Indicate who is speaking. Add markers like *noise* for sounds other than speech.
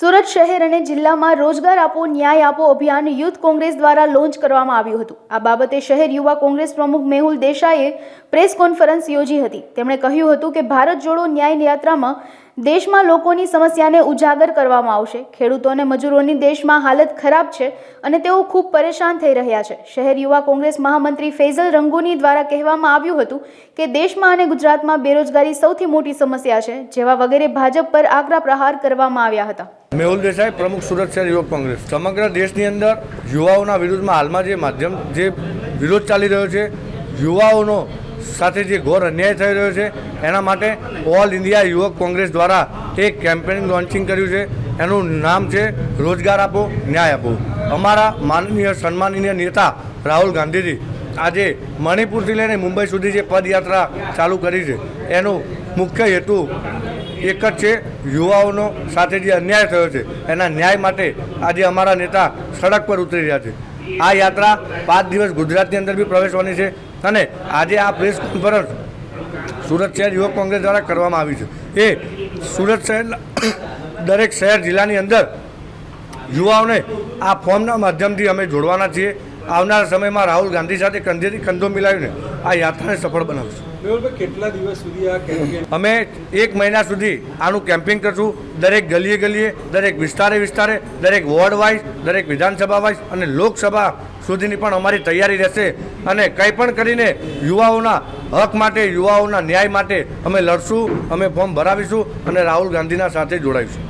Speaker 1: સુરત શહેર અને જિલ્લામાં રોજગાર આપો, ન્યાય આપો અભિયાન યુથ કોંગ્રેસ દ્વારા લોન્ચ કરવામાં આવ્યું હતું. આ બાબતે શહેર યુવા કોંગ્રેસ પ્રમુખ મેહુલ દેસાઈએ પ્રેસ કોન્ફરન્સ યોજી હતી. તેમણે કહ્યું હતું કે ભારત જોડો ન્યાય યાત્રામાં દેશમાં લોકોની સમસ્યાને ઉજાગર કરવામાં આવશે. ખેડૂતો અને મજૂરોની દેશમાં હાલત ખરાબ છે અને તેઓ ખૂબ પરેશાન થઈ રહ્યા છે. શહેર યુવા કોંગ્રેસ મહામંત્રી ફૈઝલ રંગોની દ્વારા કહેવામાં આવ્યું હતું કે દેશમાં અને ગુજરાતમાં બેરોજગારી સૌથી મોટી સમસ્યા છે, જેવા વગેરે ભાજપ પર આકરા પ્રહાર કરવામાં આવ્યા હતા.
Speaker 2: મેહુલ દેસાઈ, પ્રમુખ સુરત શહેર યુવક કોંગ્રેસ. સમગ્ર દેશની અંદર યુવાઓના વિરુદ્ધમાં હાલમાં જે માધ્યમ, જે વિરોધ ચાલી રહ્યો છે, યુવાઓનો સાથે જે ઘોર અન્યાય થઈ રહ્યો છે, એના માટે ઓલ ઇન્ડિયા યુવક કોંગ્રેસ દ્વારા એક કેમ્પેનિંગ લોન્ચિંગ કર્યું છે. એનું નામ છે રોજગાર આપો, ન્યાય આપો. અમારા માનનીય, સન્માનનીય નેતા રાહુલ ગાંધીજી આજે મણિપુરથી લઈને મુંબઈ સુધી જે પદયાત્રા ચાલુ કરી છે, એનો મુખ્ય હેતુ એક જ છે યુવાઓનો સાથે જે અન્યાય થયો છે, એના ન્યાય માટે આજે અમારા નેતા સડક પર ઉતરી રહ્યા છે. આ યાત્રા પાંચ દિવસ ગુજરાતની અંદર બી પ્રવેશવાની છે અને આજે આ પ્રેસ કોન્ફરન્સ સુરત શહેર યુવક કોંગ્રેસ દ્વારા કરવામાં આવી છે. એ સુરત શહેર *coughs* દરેક શહેર જિલ્લાની અંદર યુવાઓને આ ફોર્મના માધ્યમથી અમે જોડવાના છીએ. આવનારા સમયમાં રાહુલ ગાંધી સાથે કંધેથી કંધો મિલાવીને આ યાત્રાને સફળ બનાવશું.
Speaker 3: કેટલા દિવસ સુધી આ
Speaker 2: અમે એક મહિના સુધી આનું કેમ્પિંગ કરશું. દરેક ગલીએ ગલીએ દરેક વિસ્તારે વિસ્તારે દરેક વોર્ડ વાઇઝ દરેક વિધાનસભા વાઇઝ અને લોકસભા સુધીની પણ અમારી તૈયારી રહેશે. અને કંઈ પણ કરીને યુવાઓના હક માટે યુવાઓના ન્યાય માટે અમે લડશું અમે ફોર્મ ભરાવીશું અને રાહુલ ગાંધીના સાથે જોડાઈશું.